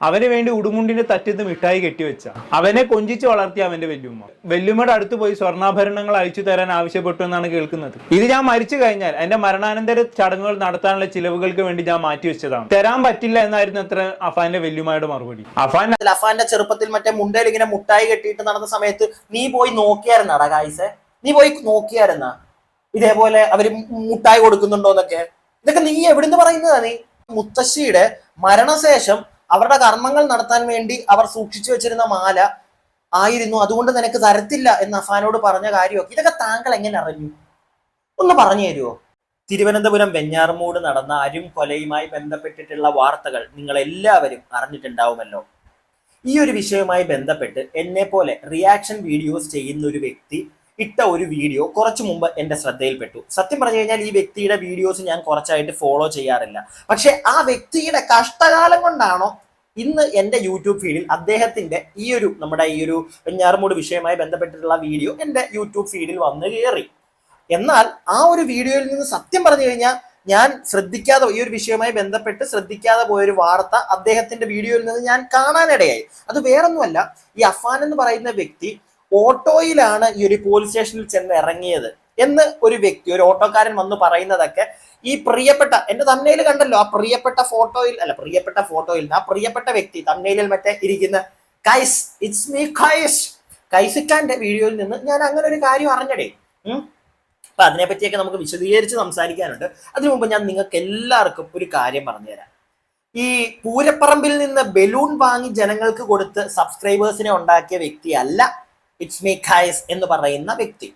അവന് വേണ്ടി ഉടുമുണ്ടിന്റെ തറ്റത്ത് മിഠായി കെട്ടിവെച്ച അവനെ കൊഞ്ചിച്ച് വളർത്തിയ അവന്റെ വല്യുമ്മ. വല്യുമ്മയുടെ അടുത്ത് പോയി സ്വർണാഭരണങ്ങൾ അയച്ചു തരാൻ ആവശ്യപ്പെട്ടു എന്നാണ് കേൾക്കുന്നത്. ഇത് ഞാൻ മരിച്ചു കഴിഞ്ഞാൽ എന്റെ മരണാനന്തര ചടങ്ങുകൾ നടത്താനുള്ള ചിലവുകൾക്ക് വേണ്ടി ഞാൻ മാറ്റിവെച്ചതാണ് തരാൻ പറ്റില്ല എന്നായിരുന്നു അത്ര അഫാന്റെ വല്യുമ്മയുടെ മറുപടി. അഫാൻ അഫാന്റെ ചെറുപ്പത്തിൽ മറ്റേ മുണ്ടയിൽ ഇങ്ങനെ മുട്ടായി കെട്ടിയിട്ട് നടന്ന സമയത്ത് നീ പോയി നോക്കിയായിരുന്നാടാ കായ്സെ നീ പോയി നോക്കിയായിരുന്നാ? ഇതേപോലെ അവർ മുട്ടായി കൊടുക്കുന്നുണ്ടോന്നൊക്കെ. ഇതൊക്കെ നീ എവിടുന്ന് പറയുന്നതാ നീ? മുത്തശ്ശിയുടെ മരണശേഷം അവരുടെ കർമ്മങ്ങൾ നടത്താൻ വേണ്ടി അവർ സൂക്ഷിച്ചു വെച്ചിരുന്ന മാല ആയിരുന്നു. അതുകൊണ്ട് നിനക്ക് തരത്തില്ല എന്ന് അഫാനോട് പറഞ്ഞ കാര്യമൊക്കെ. ഇതൊക്കെ താങ്കൾ എങ്ങനെ അറിഞ്ഞു? ഒന്ന് പറഞ്ഞു തരുമോ തിരുവനന്തപുരം വെഞ്ഞാറമൂട് നടന്ന അരും കൊലയുമായി ബന്ധപ്പെട്ടിട്ടുള്ള വാർത്തകൾ നിങ്ങൾ എല്ലാവരും അറിഞ്ഞിട്ടുണ്ടാവുമല്ലോ. ഈ ഒരു വിഷയവുമായി ബന്ധപ്പെട്ട് എന്നെ പോലെ റിയാക്ഷൻ വീഡിയോസ് ചെയ്യുന്ന ഒരു വ്യക്തി ഇട്ട ഒരു വീഡിയോ കുറച്ചു മുമ്പ് എന്റെ ശ്രദ്ധയിൽപ്പെട്ടു. സത്യം പറഞ്ഞു കഴിഞ്ഞാൽ ഈ വ്യക്തിയുടെ വീഡിയോസ് ഞാൻ കുറച്ചായിട്ട് ഫോളോ ചെയ്യാറില്ല. പക്ഷെ ആ വ്യക്തിയുടെ കഷ്ടകാലം കൊണ്ടാണോ ഇന്ന് എന്റെ യൂട്യൂബ് ഫീഡിൽ അദ്ദേഹത്തിന്റെ ഈ ഒരു നമ്മുടെ ഈ ഒരു വെഞ്ഞാറുമൂട് വിഷയമായി ബന്ധപ്പെട്ടിട്ടുള്ള വീഡിയോ എന്റെ യൂട്യൂബ് ഫീഡിൽ വന്ന് കയറി. എന്നാൽ ആ ഒരു വീഡിയോയിൽ നിന്ന് സത്യം പറഞ്ഞു കഴിഞ്ഞാൽ ഞാൻ ശ്രദ്ധിക്കാതെ ഈ ഒരു വിഷയവുമായി ബന്ധപ്പെട്ട് ശ്രദ്ധിക്കാതെ പോയൊരു വാർത്ത അദ്ദേഹത്തിന്റെ വീഡിയോയിൽ നിന്ന് ഞാൻ കാണാനിടയായി. അത് വേറൊന്നുമല്ല ഈ അഫാൻ എന്ന് പറയുന്ന വ്യക്തി ഓട്ടോയിലാണ് ഈ ഒരു പോലീസ് സ്റ്റേഷനിൽ ചെന്ന് ഇറങ്ങിയത് എന്ന് ഒരു വ്യക്തി ഒരു ഓട്ടോക്കാരൻ വന്ന് പറയുന്നതൊക്കെ ഈ പ്രിയപ്പെട്ട എന്റെ തമ്മയിൽ കണ്ടല്ലോ ആ പ്രിയപ്പെട്ട ഫോട്ടോയിൽ അല്ല പ്രിയപ്പെട്ട ഫോട്ടോയിൽ ആ പ്രിയപ്പെട്ട വ്യക്തി തമ്മയിലിൽ മറ്റേ ഇരിക്കുന്ന കൈസ് ഇറ്റ്സ് മീ കൈസ്. കൈസിക്കാന്റെ വീഡിയോയിൽ നിന്ന് ഞാൻ അങ്ങനെ ഒരു കാര്യം അറിഞ്ഞടേ അപ്പൊ അതിനെപ്പറ്റിയൊക്കെ നമുക്ക് വിശദീകരിച്ച് സംസാരിക്കാനുണ്ട്. അതിനു മുമ്പ് ഞാൻ നിങ്ങൾക്ക് എല്ലാവർക്കും ഒരു കാര്യം പറഞ്ഞുതരാം. ഈ പൂരപ്പറമ്പിൽ നിന്ന് ബലൂൺ വാങ്ങി ജനങ്ങൾക്ക് കൊടുത്ത് സബ്സ്ക്രൈബേഴ്സിനെ ഉണ്ടാക്കിയ വ്യക്തിയല്ല ഇറ്റ്സ് മീ ഖൈസ് എന്ന് പറയുന്ന വ്യക്തി.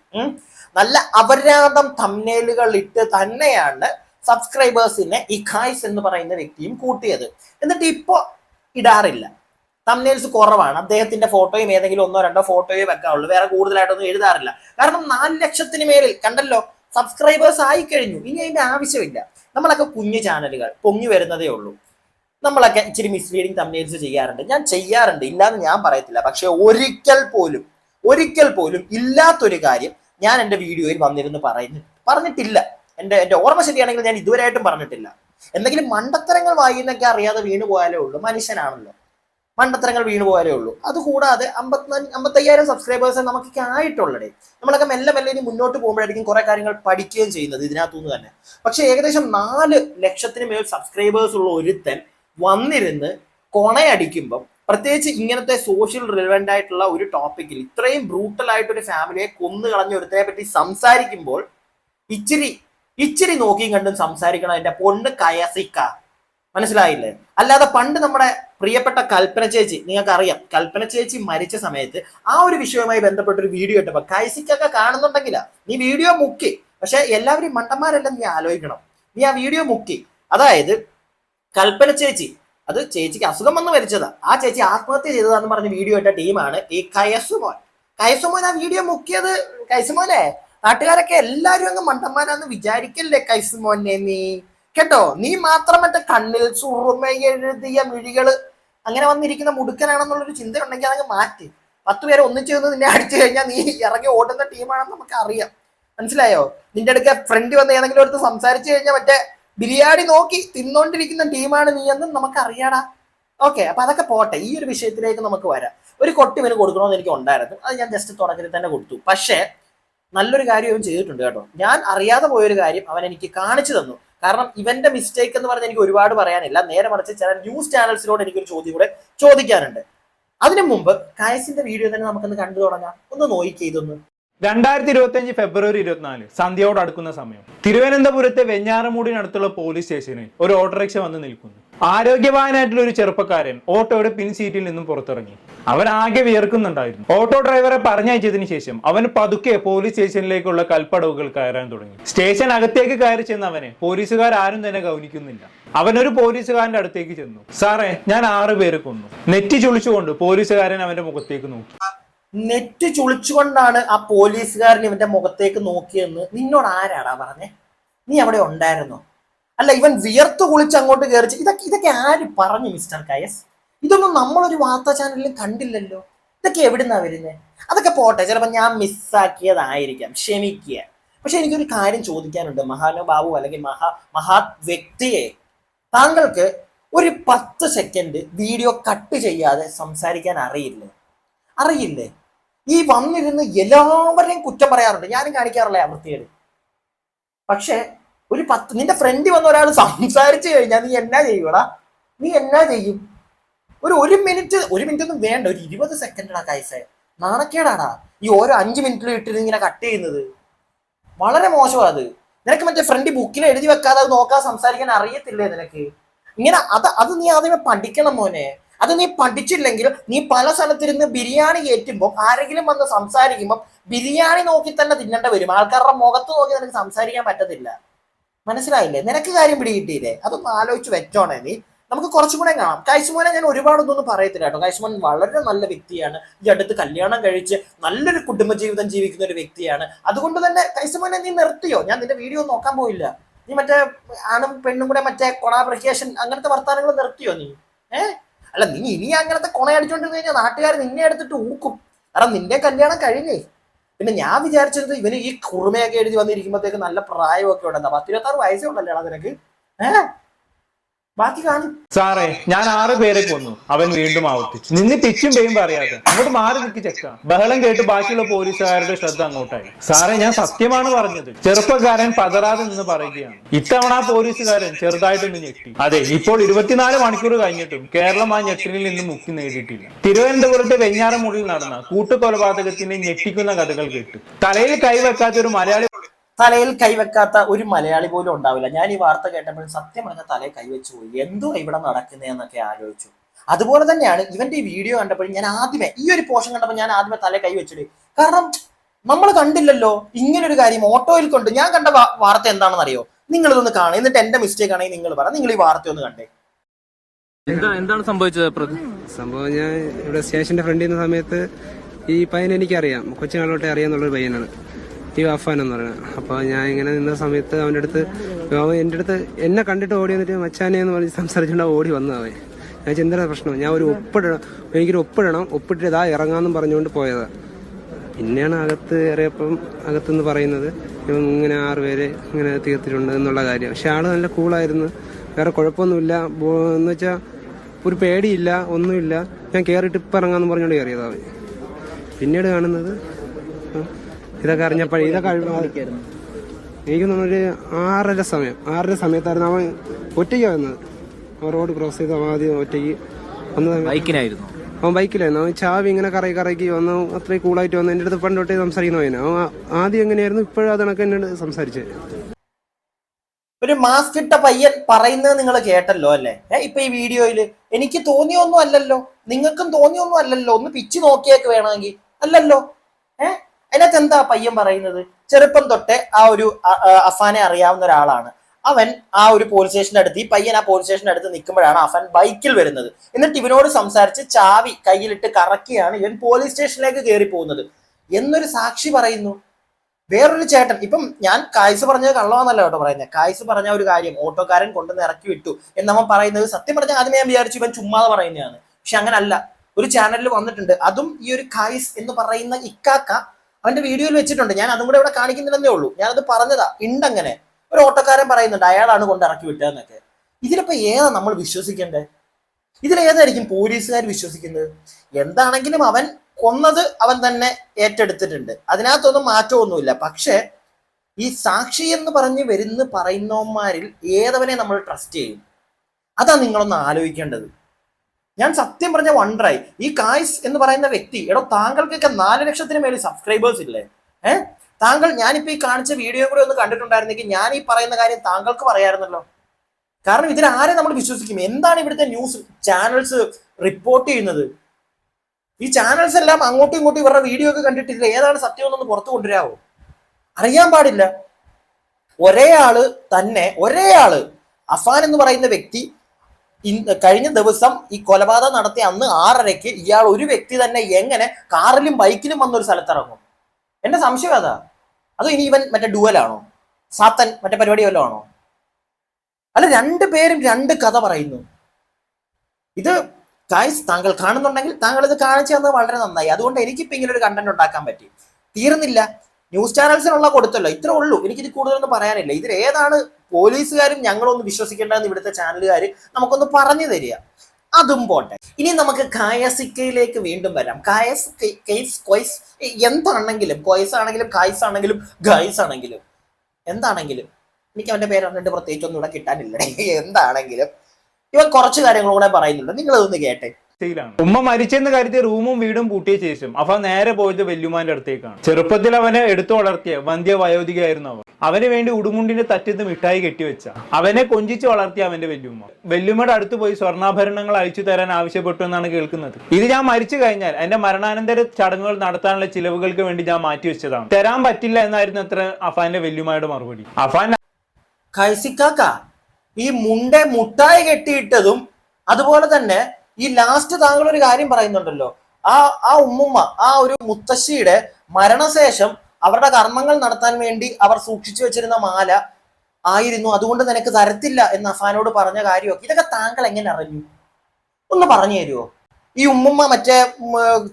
നല്ല അപരാധം തമ്മേലുകൾ ഇട്ട് തന്നെയാണ് സബ്സ്ക്രൈബേഴ്സിനെ ഈ ഖായ്സ് എന്ന് പറയുന്ന വ്യക്തിയും കൂട്ടിയത്. എന്നിട്ട് ഇപ്പോൾ ഇടാറില്ല. തമ്നേൽസ് കുറവാണ്. അദ്ദേഹത്തിന്റെ ഫോട്ടോയും ഏതെങ്കിലും ഒന്നോ രണ്ടോ ഫോട്ടോയോ വെക്കാറുള്ളൂ വേറെ കൂടുതലായിട്ടൊന്നും എഴുതാറില്ല. കാരണം നാല് ലക്ഷത്തിന് മേലിൽ കണ്ടല്ലോ സബ്സ്ക്രൈബേഴ്സ് ആയി കഴിഞ്ഞു. ഇനി അതിന്റെ ആവശ്യമില്ല. നമ്മളൊക്കെ കുഞ്ഞു ചാനലുകൾ പൊങ്ങി വരുന്നതേ ഉള്ളൂ. നമ്മളൊക്കെ ഇച്ചിരി മിസ്ലീഡിങ് തമ്മേൽസ് ചെയ്യാറുണ്ട്. ഞാൻ ചെയ്യാറുണ്ട്. ഇല്ലാന്ന് ഞാൻ പറയത്തില്ല. പക്ഷെ ഒരിക്കൽ പോലും ഒരിക്കൽ പോലും ഇല്ലാത്തൊരു കാര്യം ഞാൻ എന്റെ വീഡിയോയിൽ വന്നിരുന്ന് പറയുന്നു. പറഞ്ഞിട്ടില്ല. എന്റെ എന്റെ ഓർമ്മ ശരിയാണെങ്കിൽ ഞാൻ ഇതുവരെയായിട്ടും പറഞ്ഞിട്ടില്ല. എന്തെങ്കിലും മണ്ടത്തരങ്ങൾ വായിന്നൊക്കെ അറിയാതെ വീണു പോയാലേ ഉള്ളൂ. മനുഷ്യനാണല്ലോ. മണ്ടത്തരങ്ങൾ വീണു പോയാലേ ഉള്ളൂ. അതുകൂടാതെ അമ്പത്തി അമ്പത്തയ്യായിരം സബ്സ്ക്രൈബേഴ്സ് നമുക്കൊക്കെ ആയിട്ടുള്ളടേ. നമ്മളൊക്കെ മെല്ലെ മെല്ലെ ഇനി മുന്നോട്ട് പോകുമ്പോഴായിരിക്കും കുറെ കാര്യങ്ങൾ പഠിക്കുകയും ചെയ്യുന്നത് ഇതിനകത്തുനിന്ന് തന്നെ. പക്ഷേ ഏകദേശം നാല് ലക്ഷത്തിന് മേൽ സബ്സ്ക്രൈബേഴ്സ് ഉള്ള ഒരുത്തൻ വന്നിരുന്ന് കൊണയടിക്കുമ്പം പ്രത്യേകിച്ച് ഇങ്ങനത്തെ സോഷ്യൽ റിലവന്റ് ആയിട്ടുള്ള ഒരു ടോപ്പിക്കിൽ ഇത്രയും ബ്രൂട്ടൽ ആയിട്ട് ഒരു ഫാമിലിയെ കൊന്നു കളഞ്ഞ ഒരുത്തിനെ പറ്റി സംസാരിക്കുമ്പോൾ ഇച്ചിരി ഇച്ചിരി നോക്കിയും കണ്ടും സംസാരിക്കണം എന്റെ പൊണ്ണ് കയസിക്ക. മനസ്സിലായില്ലേ? അല്ലാതെ പണ്ട് നമ്മുടെ പ്രിയപ്പെട്ട കൽപ്പന ചേച്ചി നിങ്ങൾക്ക് അറിയാം കൽപ്പന ചേച്ചി മരിച്ച സമയത്ത് ആ ഒരു വിഷയവുമായി ബന്ധപ്പെട്ട ഒരു വീഡിയോ ഇട്ടപ്പോ കൈസിക്കൊക്കെ കാണുന്നുണ്ടെങ്കിലാ. നീ വീഡിയോ മുക്കി. പക്ഷെ എല്ലാവരും മണ്ടന്മാരെല്ലാം നീ ആലോചിക്കണം. നീ ആ വീഡിയോ മുക്കി. അതായത് കൽപ്പന ചേച്ചി അത് ചേച്ചിക്ക് അസുഖം വന്ന് മരിച്ചതാ. ആ ചേച്ചി ആത്മഹത്യ ചെയ്തതാന്ന് പറഞ്ഞ വീഡിയോ ഇട്ട ടീമാണ് ഈ കയസുമോൻ. കയസുമോൻ ആ വീഡിയോ മുക്കിയത് കൈസുമോനെ നാട്ടുകാരൊക്കെ എല്ലാരും അങ്ങ് മണ്ടന്മാരാന്ന് വിചാരിക്കല്ലേ കൈസുമോനെ നീ? കേട്ടോ നീ മാത്രം കണ്ണിൽ സുറുമ എഴുതിയ മിഴികൾ അങ്ങനെ വന്നിരിക്കുന്ന മുടുക്കനാണെന്നുള്ളൊരു ചിന്ത ഉണ്ടെങ്കിൽ അതങ്ങ് മാറ്റി. പത്ത് പേരെ ഒന്നിച്ചു നിന്ന് നിന്നെ അടിച്ചു കഴിഞ്ഞാൽ നീ ഇറങ്ങി ഓടുന്ന ടീമാണെന്ന് നമുക്ക് അറിയാം മനസ്സിലായോ? നിന്റെ അടുക്ക ഫ്രണ്ട് വന്ന് ഏതെങ്കിലും അടുത്ത് സംസാരിച്ചു കഴിഞ്ഞാൽ മറ്റേ ബിരിയാണി നോക്കി തിന്നോണ്ടിരിക്കുന്ന ടീമാണ് നീ എന്നും നമുക്ക് അറിയാടാ ഓക്കെ അപ്പൊ അതൊക്കെ പോട്ടെ. ഈ ഒരു വിഷയത്തിലേക്ക് നമുക്ക് വരാം. ഒരു കൊട്ടി ഇവന് കൊടുക്കണമെന്ന് എനിക്ക് ഉണ്ടായിരുന്നു. അത് ഞാൻ ജസ്റ്റ് തുടക്കത്തിൽ തന്നെ കൊടുത്തു. പക്ഷേ നല്ലൊരു കാര്യം അവൻ ചെയ്തിട്ടുണ്ട് കേട്ടോ. ഞാൻ അറിയാതെ പോയൊരു കാര്യം അവൻ എനിക്ക് കാണിച്ചു തന്നു. കാരണം ഇവന്റെ മിസ്റ്റേക്ക് എന്ന് പറഞ്ഞാൽ എനിക്ക് ഒരുപാട് പറയാനില്ല. നേരെ മറിച്ച് ചില ന്യൂസ് ചാനൽസിനോട് എനിക്കൊരു ചോദ്യം കൂടെ ചോദിക്കാനുണ്ട്. അതിനു മുമ്പ് കായസിന്റെ വീഡിയോ തന്നെ നമുക്കൊന്ന് കണ്ടു തുടങ്ങാം. ഒന്ന് നോയിക്കേ ഇതൊന്ന്. രണ്ടായിരത്തി ഇരുപത്തി അഞ്ച് ഫെബ്രുവരി ഇരുപത്തിനാല് സന്ധ്യയോട് അടുക്കുന്ന സമയം. തിരുവനന്തപുരത്തെ വെഞ്ഞാറമൂടിനടുത്തുള്ള പോലീസ് സ്റ്റേഷനിൽ ഒരു ഓട്ടോറിക്ഷ വന്ന് നിൽക്കുന്നു. ആരോഗ്യവാനായിട്ടുള്ള ഒരു ചെറുപ്പക്കാരൻ ഓട്ടോയുടെ പിൻസീറ്റിൽ നിന്നും പുറത്തിറങ്ങി. അവൻ ആകെ വിയർക്കുന്നുണ്ടായിരുന്നു. ഓട്ടോ ഡ്രൈവറെ പറഞ്ഞയച്ചതിന് ശേഷം അവൻ പതുക്കെ പോലീസ് സ്റ്റേഷനിലേക്കുള്ള കൽപ്പടവുകൾ കയറാൻ തുടങ്ങി. സ്റ്റേഷൻ അകത്തേക്ക് കയറി ചെന്ന അവനെ പോലീസുകാർ ആരും തന്നെ ഗൗനിക്കുന്നില്ല. അവനൊരു പോലീസുകാരന്റെ അടുത്തേക്ക് ചെന്നു. സാറേ ഞാൻ ആറു പേരെ കൊന്നു. നെറ്റി ചുളിച്ചുകൊണ്ട് പോലീസുകാരൻ അവന്റെ മുഖത്തേക്ക് നോക്കി. നെറ്റ് ചുളിച്ചുകൊണ്ടാണ് ആ പോലീസുകാരൻ ഇവന്റെ മുഖത്തേക്ക് നോക്കിയെന്ന് നിന്നോട് ആരാടാ പറഞ്ഞേ? നീ അവിടെ ഉണ്ടായിരുന്നോ? അല്ല ഇവൻ വിയർത്ത് കുളിച്ച് അങ്ങോട്ട് കയറിച്ച് ഇതൊക്കെ ഇതൊക്കെ ആര് പറഞ്ഞു മിസ്റ്റർ കയസ്? ഇതൊന്നും നമ്മളൊരു വാർത്താ ചാനലിലും കണ്ടില്ലല്ലോ. ഇതൊക്കെ എവിടുന്നാ വരുന്നത് അതൊക്കെ പോട്ടെ ചിലപ്പോൾ ഞാൻ മിസ്സാക്കിയതായിരിക്കാം. ക്ഷമിക്കുക. പക്ഷെ എനിക്കൊരു കാര്യം ചോദിക്കാനുണ്ട്. മഹാനുഭാവു അല്ലെങ്കിൽ മഹാ മഹാ വ്യക്തിയെ താങ്കൾക്ക് ഒരു പത്ത് സെക്കൻഡ് വീഡിയോ കട്ട് ചെയ്യാതെ സംസാരിക്കാൻ അറിയില്ലേ? അറിയില്ലേ? ഈ വന്നിരുന്ന് എല്ലാവരെയും കുറ്റം പറയാറുണ്ട്. ഞാനും കാണിക്കാറില്ല വൃത്തികേട്. പക്ഷെ ഒരു പത്ത് നിന്റെ ഫ്രണ്ട് വന്ന ഒരാൾ സംസാരിച്ചു കഴിഞ്ഞാൽ നീ എന്നാ ചെയ്യൂടാ നീ എന്നാ ചെയ്യും? ഒരു ഒരു മിനിറ്റ് ഒരു മിനിറ്റ് ഒന്നും വേണ്ട. ഒരു ഇരുപത് സെക്കൻഡാ കൈസ നാണക്കേടാടാ. ഈ ഓരോ അഞ്ച് മിനിറ്റിൽ ഇട്ടിരുന്ന് ഇങ്ങനെ കട്ട് ചെയ്യുന്നത്. വളരെ മോശമാണ് അത്. നിനക്ക് മറ്റേ ഫ്രണ്ട് ബുക്കിൽ എഴുതി വെക്കാതെ അത് നോക്കാൻ സംസാരിക്കാൻ അറിയത്തില്ലേ നിനക്ക്? ഇങ്ങനെ അത് അത് നീ ആദ്യമേ പഠിക്കണം മോനെ. അത് നീ പഠിച്ചില്ലെങ്കിൽ നീ പല സ്ഥലത്തിരുന്ന് ബിരിയാണി കയറ്റുമ്പോൾ ആരെങ്കിലും വന്ന് സംസാരിക്കുമ്പോൾ ബിരിയാണി നോക്കി തന്നെ തിന്നേണ്ട വരും. ആൾക്കാരുടെ മുഖത്ത് നോക്കി നിനക്ക് സംസാരിക്കാൻ പറ്റത്തില്ല. മനസ്സിലായില്ലേ? നിനക്ക് കാര്യം പിടികിട്ടിയില്ലേ? അതൊന്ന് ആലോചിച്ച് വെച്ചോണേ നീ. നമുക്ക് കുറച്ചും കൂടെ കാണാം. കൈസുമോനെ ഞാൻ ഒരുപാടൊന്നും പറയത്തില്ല കേട്ടോ. കൈസുമോൻ വളരെ നല്ല വ്യക്തിയാണ്. ഈ അടുത്ത് കല്യാണം കഴിച്ച് നല്ലൊരു കുടുംബജീവിതം ജീവിക്കുന്ന ഒരു വ്യക്തിയാണ്. അതുകൊണ്ട് തന്നെ കൈസുമോനെ നീ നിർത്തിയോ? ഞാൻ നിന്റെ വീഡിയോ നോക്കാൻ പോയില്ല. നീ മറ്റേ ആണും പെണ്ണും കൂടെ മറ്റേ കൊണാപ്രിക്കേഷൻ അങ്ങനത്തെ വർത്താനങ്ങൾ നിർത്തിയോ നീ? ഏ? അല്ല നീ ഇനി അങ്ങനത്തെ കൊണയടിച്ചോണ്ടിരുന്ന് കഴിഞ്ഞാൽ നാട്ടുകാർ നിന്നെ എടുത്തിട്ട് ഊക്കും. കാരണം നിന്റെ കല്യാണം കഴിഞ്ഞേ. പിന്നെ ഞാൻ വിചാരിച്ചിരുന്നത് ഇവന് ഈ കുറുമയൊക്കെ എഴുതി വന്നിരിക്കുമ്പോഴത്തേക്ക് നല്ല പ്രായമൊക്കെ ഉണ്ടെന്നാ. പത്തിരുപത്താറ് വയസ്സേ ഉണ്ടല്ലേടാ നിനക്ക്? ഏ? സാറേ ഞാൻ ആറ് പേരെ കൊന്നു. അവൻ വീണ്ടും ആവർത്തിച്ചു. നിന്ന് പിച്ചും പേയും പറയാതെ അങ്ങോട്ട് മാറി നിൽക്കി ചെക്ക. ബഹളം കേട്ട് ബാക്കിയുള്ള പോലീസുകാരുടെ ശ്രദ്ധ അങ്ങോട്ടായി. സാറേ ഞാൻ സത്യമാണ് പറഞ്ഞത്. ചെറുപ്പക്കാരൻ പതറാതെ നിന്ന് പറയുകയാണ്. ഇത്തവണ പോലീസുകാരൻ ചെറുതായിട്ടൊന്ന് ഞെട്ടി. അതെ ഇപ്പോൾ ഇരുപത്തിനാല് മണിക്കൂർ കഴിഞ്ഞിട്ടും കേരളം ആ ഞെട്ടിനിൽ നിന്ന് മുക്തി നേടിയിട്ടില്ല. തിരുവനന്തപുരത്തെ വെഞ്ഞാറമുള്ളിൽ നടന്ന കൂട്ടുകൊലപാതകത്തിന്റെ ഞെട്ടിക്കുന്ന കഥകൾ കേട്ടു. തലയിൽ കൈവെക്കാത്ത ഒരു മലയാളി തലയിൽ കൈവെക്കാത്ത ഒരു മലയാളി പോലും ഉണ്ടാവില്ല. ഞാൻ ഈ വാർത്ത കേട്ടപ്പോൾ സത്യം പറഞ്ഞ തലയിൽ കൈവച്ചു പോയി. എന്തോ ഇവിടെ നടക്കുന്നതെന്നൊക്കെ ആലോചിച്ചു. അതുപോലെ തന്നെയാണ് ഇവന്റെ ഈ വീഡിയോ കണ്ടപ്പോൾ ഞാൻ ആദ്യമേ ഈ ഒരു പോഷൻ കണ്ടപ്പോൾ ഞാൻ ആദ്യമേ തല കൈവച്ചിട്ട് കാരണം നമ്മൾ കണ്ടില്ലല്ലോ ഇങ്ങനെ ഒരു കാര്യം ഓട്ടോയിൽ കൊണ്ട് ഞാൻ കണ്ട വാർത്ത എന്താണെന്ന് അറിയോ നിങ്ങൾ ഇതൊന്ന് കാണുക. എന്നിട്ട് എന്റെ മിസ്റ്റേക്ക് ആണെങ്കിൽ നിങ്ങൾ പറ. നിങ്ങൾ ഈ വാർത്ത ഒന്ന് കണ്ടേ. എന്താ എന്താണ് സംഭവിച്ചത് പ്രതി? സംഭവം ഞാൻ ഇവിടെ സ്റ്റേഷന്റെ ഫ്രണ്ടിൽ നിന്ന സമയത്ത് ഈ പയ്യനെ എനിക്കറിയാം. അറിയാന്നുള്ള ഒരു പയ്യനാണ്. ഈ അഫാൻ എന്ന് പറയുന്നത്. അപ്പോൾ ഞാൻ ഇങ്ങനെ നിന്ന സമയത്ത് അവന്റെ അടുത്ത് അവൻ എന്റെ അടുത്ത് എന്നെ കണ്ടിട്ട് ഓടി വന്നിട്ട് മച്ചാനെ എന്ന് പറഞ്ഞ് സംസാരിച്ചുകൊണ്ട് ഓടി വന്നു ഞാൻ ചോദിച്ചു, പ്രശ്നം. ഞാൻ ഒരു ഒപ്പിടണം. എനിക്കൊരു ഒപ്പിടണം. ഒപ്പിട്ട് ഇതാ ഇറങ്ങാമെന്നും പറഞ്ഞുകൊണ്ട് പോയത്. പിന്നെയാണ് അകത്ത് കയറിയപ്പം അകത്തുനിന്ന് പറയുന്നത് ഇവൻ ഇങ്ങനെ ആറ് പേര് ഇങ്ങനെ തീർത്തിട്ടുണ്ട് എന്നുള്ള കാര്യം. പക്ഷെ ആൾ നല്ല കൂളായിരുന്നു വേറെ കുഴപ്പമൊന്നുമില്ല. എന്ന് വെച്ചാൽ ഒരു പേടിയില്ല ഒന്നുമില്ല. ഞാൻ കയറിയിട്ട് ഇപ്പം ഇറങ്ങാമെന്ന് പറഞ്ഞുകൊണ്ട് കയറിയതാവേ പിന്നീട് കാണുന്നത് ഇതൊക്കെ അറിഞ്ഞപ്പോഴേ ഇതൊക്കെ എനിക്ക് തോന്നുന്നു ആറര സമയം. ആറര സമയത്തായിരുന്നു അവൻ ഒറ്റയ്ക്ക് വന്നത്. അവൻ റോഡ് ക്രോസ് ചെയ്ത് അവൻ ആദ്യം ഒറ്റയ്ക്ക് വന്ന് ബൈക്കിനായിരുന്നു അവൻ ബൈക്കിലായിരുന്നു. അവൻ ചാവി ഇങ്ങനെ കറക്കി കറക്കി വന്ന് അത്രയും കൂളായിട്ട് വന്നു എന്റെ അടുത്ത് പണ്ട് തൊട്ടേ സംസാരിക്കുന്ന പയ്യനാ അവൻ ആദ്യം എങ്ങനെയായിരുന്നു ഇപ്പോഴും അത് കണക്ക് എന്നോട് സംസാരിച്ചത്. ഒരു മാസ്ക് ഇട്ട പയ്യൻ പറയുന്നത് നിങ്ങൾ കേട്ടല്ലോ അല്ലേ? ഇപ്പൊ ഈ വീഡിയോയിൽ എനിക്ക് തോന്നിയൊന്നും അല്ലല്ലോ. നിങ്ങൾക്കും തോന്നിയൊന്നും അല്ലല്ലോ. ഒന്ന് പിച്ച് നോക്കിയേക്ക് വേണമെങ്കിൽ. അല്ലല്ലോ. ഏ അതിനകത്ത് എന്താ പയ്യൻ പറയുന്നത്? ചെറുപ്പം തൊട്ടേ ആ ഒരു അഫാനെ അറിയാവുന്ന ഒരാളാണ്. അവൻ ആ ഒരു പോലീസ് സ്റ്റേഷന്റെ അടുത്ത് ഈ പയ്യൻ ആ പോലീസ് സ്റ്റേഷന്റെ അടുത്ത് നിൽക്കുമ്പോഴാണ് അഫൻ ബൈക്കിൽ വരുന്നത്. എന്നിട്ട് ഇവനോട് സംസാരിച്ച് ചാവി കയ്യിലിട്ട് കറക്കിയാണ് ഇവൻ പോലീസ് സ്റ്റേഷനിലേക്ക് കയറി പോകുന്നത്. എന്നൊരു സാക്ഷി പറയുന്നു. വേറൊരു ചേട്ടൻ ഇപ്പം ഞാൻ കായ്സ് പറഞ്ഞത് കള്ളമാന്നല്ല കേട്ടോ പറയുന്നത് കായ്സ് പറഞ്ഞ ഒരു കാര്യം ഓട്ടോക്കാരൻ കൊണ്ടുവന്ന് ഇറക്കി വിട്ടു എന്നവൻ പറയുന്നത് സത്യം പറഞ്ഞാൽ ആദ്യമേ ഞാൻ വിചാരിച്ചു ഇവൻ ചുമ്മാതെ പറയുന്നതാണ്. പക്ഷെ അങ്ങനല്ല. ഒരു ചാനലിൽ വന്നിട്ടുണ്ട്. അതും ഈ ഒരു കായ്സ് എന്ന് പറയുന്ന ഇക്കാക്ക അവന്റെ വീഡിയോയിൽ വെച്ചിട്ടുണ്ട്. ഞാൻ അതും കൂടെ ഇവിടെ കാണിക്കുന്നില്ലെന്നേ ഉള്ളൂ. ഞാനത് പറഞ്ഞതാ. ഉണ്ടങ്ങനെ. ഒരു ഓട്ടോക്കാരൻ പറയുന്നുണ്ട് അയാളാണ് കൊണ്ട് ഇറക്കി വിട്ടതെന്നൊക്കെ. ഇതിലിപ്പോ ഏതാ നമ്മൾ വിശ്വസിക്കേണ്ടേ? ഇതിലേതായിരിക്കും പോലീസുകാർ വിശ്വസിക്കുന്നത്? എന്താണെങ്കിലും അവൻ കൊന്നത് അവൻ തന്നെ ഏറ്റെടുത്തിട്ടുണ്ട്. അതിനകത്തൊന്നും മാറ്റമൊന്നുമില്ല. പക്ഷേ ഈ സാക്ഷി എന്ന് പറഞ്ഞ് വരുന്ന പറയുന്നവന്മാരിൽ ഏതവനെ നമ്മൾ ട്രസ്റ്റ് ചെയ്യും? അതാ നിങ്ങളൊന്ന് ആലോചിക്കേണ്ടത്. ഞാൻ സത്യം പറഞ്ഞ വണ്ടറായി ഈ കായ്സ് എന്ന് പറയുന്ന വ്യക്തി എടോ താങ്കൾക്കൊക്കെ നാല് ലക്ഷത്തിന് മേലെ സബ്സ്ക്രൈബേഴ്സ് ഇല്ലേ? ഏഹ് താങ്കൾ ഞാനിപ്പോ ഈ കാണിച്ച വീഡിയോ കൂടെ ഒന്ന് കണ്ടിട്ടുണ്ടായിരുന്നെങ്കിൽ ഞാൻ ഈ പറയുന്ന കാര്യം താങ്കൾക്ക് പറയാമായിരുന്നല്ലോ കാരണം ഇതിൽ ആരെ നമ്മൾ വിശ്വസിക്കും? എന്താണ് ഇവിടുത്തെ ന്യൂസ് ചാനൽസ് റിപ്പോർട്ട് ചെയ്യുന്നത്? ഈ ചാനൽസ് എല്ലാം അങ്ങോട്ടും ഇങ്ങോട്ടും ഇവരുടെ വീഡിയോ ഒക്കെ കണ്ടിട്ടില്ല ഏതാണ് സത്യം എന്നൊന്ന് പുറത്തു കൊണ്ടുവരാവോ? അറിയാൻ പാടില്ല. ഒരേ ആൾ തന്നെ ഒരേ ആൾ അഫാൻ എന്ന് പറയുന്ന വ്യക്തി കഴിഞ്ഞ ദിവസം ഈ കൊലപാതകം നടത്തിയ അന്ന് ആറരയ്ക്ക് ഇയാൾ ഒരു വ്യക്തി തന്നെ എങ്ങനെ കാറിലും ബൈക്കിലും വന്നൊരു സ്ഥലത്തിറങ്ങും. എന്റെ സംശയം അതാ. അത് ഇനി ഇവൻ മറ്റേ ഡുവലാണോ? സാത്തൻ മറ്റേ പരിപാടി വല്ലതും ആണോ? അല്ല രണ്ടു പേരും രണ്ട് കഥ പറയുന്നു. ഇത് ഗായ്സ് താങ്കൾ കാണുന്നുണ്ടെങ്കിൽ താങ്കൾ ഇത് കാണിച്ചു തന്നത് വളരെ നന്നായി. അതുകൊണ്ട് എനിക്കിപ്പോ ഇങ്ങനെ ഒരു കണ്ടന്റ് ഉണ്ടാക്കാൻ പറ്റി. തീർന്നില്ല. ന്യൂസ് ചാനൽസിനുള്ള കൊടുത്തല്ലോ. ഇത്രേ ഉള്ളൂ. എനിക്കിത് കൂടുതലൊന്നും പറയാനില്ല. ഇതിൽ ഏതാണ് പോലീസുകാരും ഞങ്ങളൊന്ന് വിശ്വസിക്കേണ്ടെന്ന് ഇവിടുത്തെ ചാനലുകാർ നമുക്കൊന്ന് പറഞ്ഞു തരിക. അതും പോട്ടെ. ഇനി നമുക്ക് കായസിക്കയിലേക്ക് വീണ്ടും വരാം. കായസ് കേസ് കൊയ്സ് എന്താണെങ്കിലും കൊയ്സ് ആണെങ്കിലും കായ്സ് ആണെങ്കിലും ഗൈസ് ആണെങ്കിലും എന്താണെങ്കിലും എനിക്ക് അവന്റെ പേര് പറഞ്ഞിട്ട് പ്രത്യേകിച്ച് ഒന്നും ഇവിടെ കിട്ടാനില്ല എന്താണെങ്കിലും ഇവൻ കുറച്ച് കാര്യങ്ങളും കൂടെ പറയുന്നുണ്ട്. നിങ്ങൾ ഇതൊന്ന് കേട്ടെ. ാണ് ഉമ്മ മരിച്ചെന്ന് കരുതി റൂമും വീടും പൂട്ടിയ ശേഷം അവ നേരെ പോയത് വല്യുമാന്റെ അടുത്തേക്കാണ്. ചെറുപ്പത്തിൽ അവനെ എടുത്തു വളർത്തിയ വന്ധ്യ വയോധികയായിരുന്നു അവർ അവന് വേണ്ടി ഉടുമുണ്ടിന്റെ തറ്റത്ത് മിഠായി കെട്ടിവെച്ച അവനെ കൊഞ്ചിച്ച് വളർത്തിയ അവന്റെ വെല്ലുമ്മ വെല്ലുമ്മയുടെ അടുത്ത് പോയി സ്വർണാഭരണങ്ങൾ അയച്ചു തരാൻ ആവശ്യപ്പെട്ടു എന്നാണ് കേൾക്കുന്നത്. ഇത് ഞാൻ മരിച്ചു കഴിഞ്ഞാൽ എന്റെ മരണാനന്തര ചടങ്ങുകൾ നടത്താനുള്ള ചിലവുകൾക്ക് വേണ്ടി ഞാൻ മാറ്റിവെച്ചതാണ് തരാൻ പറ്റില്ല എന്നായിരുന്നു അത്ര അഫാന്റെ വെല്ലുമ്മയുടെ മറുപടി. അഫാൻ ഈ മുണ്ട മുട്ടായി കെട്ടിയിട്ടതും അതുപോലെ തന്നെ ഈ ലാസ്റ്റ് താങ്കൾ ഒരു കാര്യം പറയുന്നുണ്ടല്ലോ. ആ ആ ഉമ്മുമ്മ ആ ഒരു മുത്തശ്ശിയുടെ മരണശേഷം അവരുടെ കർമ്മങ്ങൾ നടത്താൻ വേണ്ടി അവർ സൂക്ഷിച്ചു വെച്ചിരുന്ന മാല ആയിരുന്നു. അതുകൊണ്ട് നിനക്ക് തരത്തില്ല എന്ന് അഫാനോട് പറഞ്ഞ കാര്യമൊക്കെ ഇതൊക്കെ താങ്കൾ എങ്ങനെ അറിഞ്ഞു? ഒന്ന് പറഞ്ഞു തരുമോ ഈ ഉമ്മുമ്മ മറ്റേ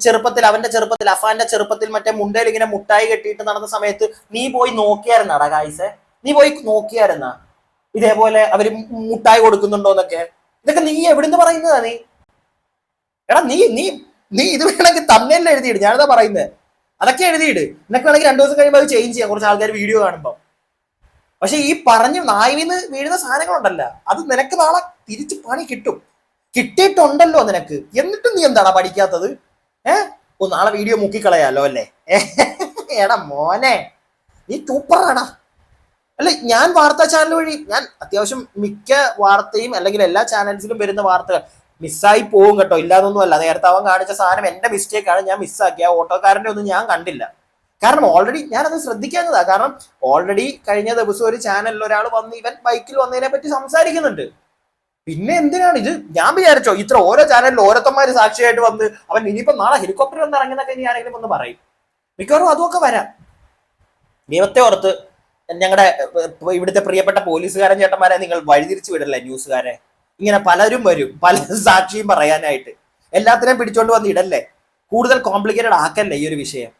ചെറുപ്പത്തിൽ അവന്റെ ചെറുപ്പത്തിൽ അഫാന്റെ ചെറുപ്പത്തിൽ മറ്റേ മുണ്ടയിൽ ഇങ്ങനെ മുട്ടായി കെട്ടിയിട്ട് നടന്ന സമയത്ത് നീ പോയി നോക്കിയായിരുന്നാടാ കായ്സെ നീ പോയി നോക്കിയായിരുന്നാ? ഇതേപോലെ അവർ മുട്ടായി കൊടുക്കുന്നുണ്ടോന്നൊക്കെ ഇതൊക്കെ നീ എവിടുന്ന് പറയുന്നതാ നീ? എടാ നീ നീ നീ ഇത് വേണമെങ്കിൽ തന്നെ എഴുതിയിട്. ഞാനതാ പറയുന്നത് അതൊക്കെ എഴുതിയിട്ട് നിനക്ക് വേണമെങ്കിൽ രണ്ടു ദിവസം കഴിയുമ്പോൾ അത് ചേഞ്ച് ചെയ്യാം. കുറച്ച് ആൾക്കാർ വീഡിയോ കാണുമ്പോൾ പക്ഷെ ഈ പറഞ്ഞ നായിന്ന് വീഴുന്ന സാധനങ്ങളുണ്ടല്ല. അത് നിനക്ക് നാളെ തിരിച്ച് പണി കിട്ടും. കിട്ടിയിട്ടുണ്ടല്ലോ നിനക്ക്. എന്നിട്ടും നീ എന്താണ് പഠിക്കാത്തത്? ഏ? ഓ നാളെ വീഡിയോ മുക്കിക്കളയാലോ അല്ലേ? എടാ മോനെ. നീ സൂപ്പറാടാ അല്ല ഞാൻ വാർത്താ ചാനൽ വഴി ഞാൻ അത്യാവശ്യം മിക്ക വാർത്തയും അല്ലെങ്കിൽ എല്ലാ ചാനൽസിലും വരുന്ന വാർത്തകൾ മിസ്സായി പോകും കേട്ടോ. ഇല്ലാതൊന്നും അല്ല നേരത്തെ അവൻ കാണിച്ച സാധനം എന്റെ മിസ്റ്റേക്ക് ആണ്. ഞാൻ മിസ്സാക്കി ആ ഒന്നും ഞാൻ കണ്ടില്ല. കാരണം ഓൾറെഡി ഞാനത് ശ്രദ്ധിക്കാഞ്ഞതാ. കാരണം ഓൾറെഡി കഴിഞ്ഞ ദിവസം ഒരു ചാനലിൽ ഒരാൾ വന്ന് ഇവൻ ബൈക്കിൽ വന്നതിനെ പറ്റി സംസാരിക്കുന്നുണ്ട്. പിന്നെ എന്തിനാണ് ഇത്? ഞാൻ വിചാരിച്ചോ ഇത്ര ഓരോ ചാനലിൽ ഓരോത്തന്മാര് സാക്ഷിയായിട്ട് വന്ന് അവൻ ഇനിയിപ്പോ നാളെ ഹെലികോപ്റ്റർ വന്ന് ഇറങ്ങുന്നൊക്കെ ഇനി ആരെങ്കിലും ഒന്ന് പറയും. മിക്കവാറും അതൊക്കെ വരാം. ദൈവത്തെ ഓർത്ത് ഞങ്ങളുടെ ഇവിടുത്തെ പ്രിയപ്പെട്ട പോലീസുകാരൻ ചേട്ടന്മാരെ നിങ്ങൾ വഴിതിരിച്ചു വിടല്ലേ ന്യൂസുകാരെ? ഇങ്ങനെ പലരും വരും. പല സാക്ഷിയും പറയാനായിട്ട്. എല്ലാത്തിനെയും പിടിച്ചോണ്ട് വന്ന് ഇടല്ലേ? കൂടുതൽ കോംപ്ലിക്കേറ്റഡ് ആക്കല്ലേ ഈ ഒരു വിഷയം?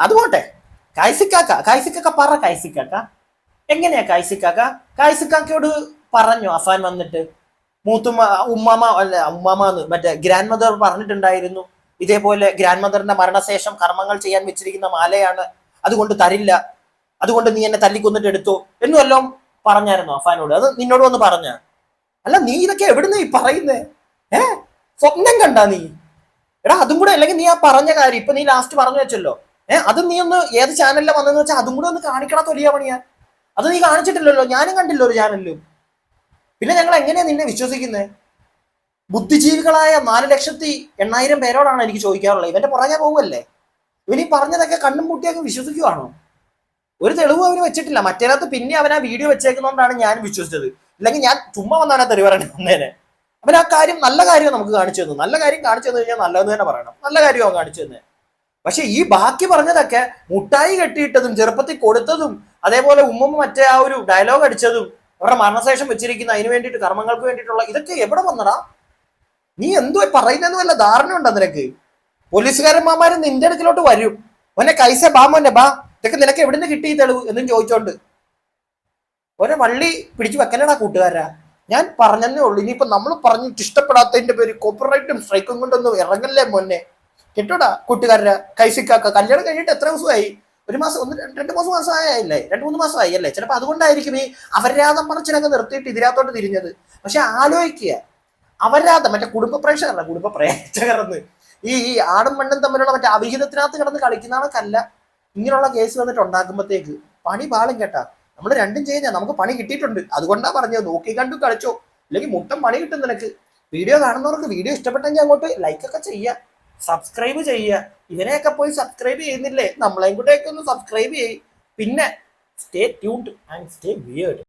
അതുകൊട്ടെ കായ്സിക്കാക്ക കായ്സിക്കാക്ക പറ കായ്സിക്കാക്ക എങ്ങനെയാ കായ്സിക്കാക്ക കായ്സിക്കാക്കയോട് പറഞ്ഞു. അഫാൻ വന്നിട്ട്. മൂത്തുമ്മ ഉമ്മാമ അല്ല ഉമ്മാമന്ന് മറ്റേ ഗ്രാൻഡ് മദർ പറഞ്ഞിട്ടുണ്ടായിരുന്നു. ഇതേപോലെ ഗ്രാൻഡ് മദറിന്റെ മരണശേഷം കർമ്മങ്ങൾ ചെയ്യാൻ വെച്ചിരിക്കുന്ന മാലയാണ്. അതുകൊണ്ട് തരില്ല. അതുകൊണ്ട് നീ എന്നെ തല്ലിക്കൊന്നിട്ട് എടുത്തു എന്നും എല്ലാം പറഞ്ഞായിരുന്നു അഫാനോട്. അത് നിന്നോട് വന്ന് പറഞ്ഞ. അല്ല നീ ഇതൊക്കെ എവിടുന്ന് ഈ പറയുന്നേ? ഏ? സ്വപ്നം കണ്ടാ നീ? എടാ അതും കൂടെ അല്ലെങ്കിൽ നീ ആ പറഞ്ഞ കാര്യം ഇപ്പൊ നീ ലാസ്റ്റ് പറഞ്ഞു വെച്ചല്ലോ. ഏ അത് നീ ഒന്ന് ഏത് ചാനലിലാണ് വന്നതെന്ന് വെച്ചാൽ അതും കൂടെ ഒന്ന് കാണിക്കണ തൊലിയാ പണിയാ. അത് നീ കാണിച്ചിട്ടില്ലല്ലോ ഞാനും കണ്ടില്ല ഒരു ചാനലിലും പിന്നെ ഞങ്ങൾ എങ്ങനെയാ നിന്നെ വിശ്വസിക്കുന്നത് ബുദ്ധിജീവികളായ നാല് ലക്ഷത്തി എണ്ണായിരം പേരോടാണ് എനിക്ക് ചോദിക്കാറുള്ളത്. ഇവന്റെ പുറകെ പോവല്ലേ ഇവനീ പറഞ്ഞതൊക്കെ കണ്ണും പൂട്ടിയൊക്കെ വിശ്വസിക്കുവാണോ? ഒരു തെളിവ് അവന് വെച്ചിട്ടില്ല. മറ്റേനകത്ത് പിന്നെ അവൻ ആ വീഡിയോ വെച്ചേക്കുന്നതുകൊണ്ടാണ് ഞാൻ വിശ്വസിച്ചത്. ഇല്ലെങ്കിൽ ഞാൻ ചുമ്മാ വന്നാണ് തെറി പറയണത് വന്നേനെ. അവൻ ആ കാര്യം നല്ല കാര്യം നമുക്ക് കാണിച്ചു തന്നു നല്ല കാര്യം കാണിച്ചു തന്നു കഴിഞ്ഞാൽ നല്ലതെന്ന് തന്നെ പറയണം. നല്ല കാര്യമാണ് കാണിച്ചു തന്നെ. പക്ഷെ ഈ ബാക്കി പറഞ്ഞതൊക്കെ മുട്ടായി കെട്ടിയിട്ടതും ചെറുപ്പത്തിൽ കൊടുത്തതും അതേപോലെ ഉമ്മമ്മ മറ്റേ ആ ഒരു ഡയലോഗ് അടിച്ചതും അവരുടെ മരണശേഷം വെച്ചിരിക്കുന്ന അതിന് വേണ്ടിയിട്ട് കർമ്മങ്ങൾക്ക് വേണ്ടിയിട്ടുള്ള ഇതൊക്കെ എവിടെ വന്നടാ? നീ എന്തോ പറയുന്നതെന്ന് വല്ല ധാരണ ഉണ്ടോ നിനക്ക്? പോലീസുകാരന്മാര് നിന്റെ അടുക്കിലോട്ട് വരും. മോനെ കൈസ ബാ മോനെ ബാ. ഇതൊക്കെ നിനക്ക് എവിടുന്ന് കിട്ടി തെളിവ് എന്നും ചോദിച്ചോണ്ട്. ഒരേ വള്ളി പിടിച്ചു വെക്കലടാ കൂട്ടുകാരാ. ഞാൻ പറഞ്ഞതേ ഉള്ളൂ. ഇനിയിപ്പോ നമ്മൾ പറഞ്ഞിട്ട് ഇഷ്ടപ്പെടാത്തതിന്റെ പേര് കോപ്പറേറ്റും സ്ട്രൈക്കും കൊണ്ടൊന്നും ഇറങ്ങല്ലേ മോനെ? കേട്ടോടാ കൂട്ടുകാരാ. കൈസിക്കാക്ക കല്യാണം കഴിഞ്ഞിട്ട് എത്ര ദിവസമായി? ഒരു മാസം ഒന്ന് രണ്ട് മാസം ആയല്ലേ രണ്ട് മൂന്ന് മാസം ആയി അല്ലേ ചിലപ്പോൾ അതുകൊണ്ടായിരിക്കും ഈ അവരാധം പറച്ചിലൊക്കെ നിർത്തിയിട്ട് ഇതിനകത്തോട്ട് തിരിഞ്ഞത്. പക്ഷെ ആലോചിക്കുക. അവരാധം മറ്റേ കുടുംബ പ്രേക്ഷകരല്ല കുടുംബ പ്രേക്ഷകരെന്ന്. ഈ ഈ ആടും മണ്ണും തമ്മിലുള്ള മറ്റേ അവിഹിതത്തിനകത്ത് കിടന്ന് കളിക്കുന്നതാണക്കല്ല ഇങ്ങനെയുള്ള കേസ് വന്നിട്ട് ഉണ്ടാക്കുമ്പോഴത്തേക്ക് പണി പാളും കേട്ടാ. നമ്മൾ രണ്ടും ചെയ്യുന്ന നമുക്ക് പണി കിട്ടിയിട്ടുണ്ട്. അതുകൊണ്ടാ പറഞ്ഞത്. നോക്കി കണ്ടു കളിച്ചോ. അല്ലെങ്കിൽ മുട്ടം പണി കിട്ടും നിനക്ക്. വീഡിയോ കാണുന്നവർക്ക് വീഡിയോ ഇഷ്ടപ്പെട്ടെങ്കിൽ അങ്ങോട്ട് ലൈക്ക് ഒക്കെ ചെയ്യുക സബ്സ്ക്രൈബ് ചെയ്യുക ഇവരെയൊക്കെ പോയി സബ്സ്ക്രൈബ് ചെയ്യുന്നില്ലേ? നമ്മളെയും കൂടെയൊക്കെ ഒന്ന് സബ്സ്ക്രൈബ് ചെയ്യും. പിന്നെ stay tuned and stay weird